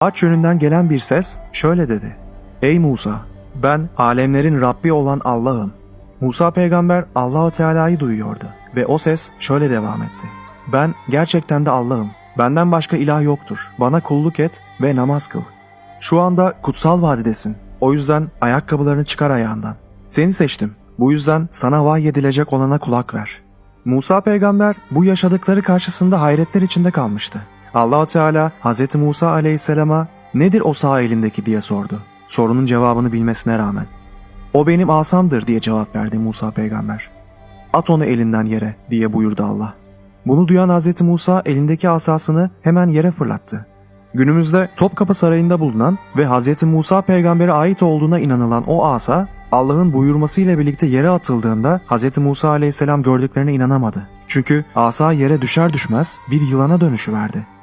Ağaç yönünden gelen bir ses şöyle dedi. Ey Musa, ben alemlerin Rabbi olan Allah'ım. Musa peygamber Allahu Teala'yı duyuyordu ve o ses şöyle devam etti. Ben gerçekten de Allah'ım. Benden başka ilah yoktur. Bana kulluk et ve namaz kıl. Şu anda kutsal vadidesin. O yüzden ayakkabılarını çıkar ayağından. Seni seçtim. Bu yüzden sana vahyedilecek olana kulak ver. Musa peygamber bu yaşadıkları karşısında hayretler içinde kalmıştı. Allah Teala Hz. Musa aleyhisselama nedir o sağ elindeki diye sordu. Sorunun cevabını bilmesine rağmen. O benim asamdır diye cevap verdi Musa peygamber. At onu elinden yere diye buyurdu Allah. Bunu duyan Hz. Musa elindeki asasını hemen yere fırlattı. Günümüzde Topkapı Sarayı'nda bulunan ve Hz. Musa peygambere ait olduğuna inanılan o asa Allah'ın buyurmasıyla birlikte yere atıldığında Hz. Musa aleyhisselam gördüklerine inanamadı. Çünkü asa yere düşer düşmez bir yılana dönüşüverdi.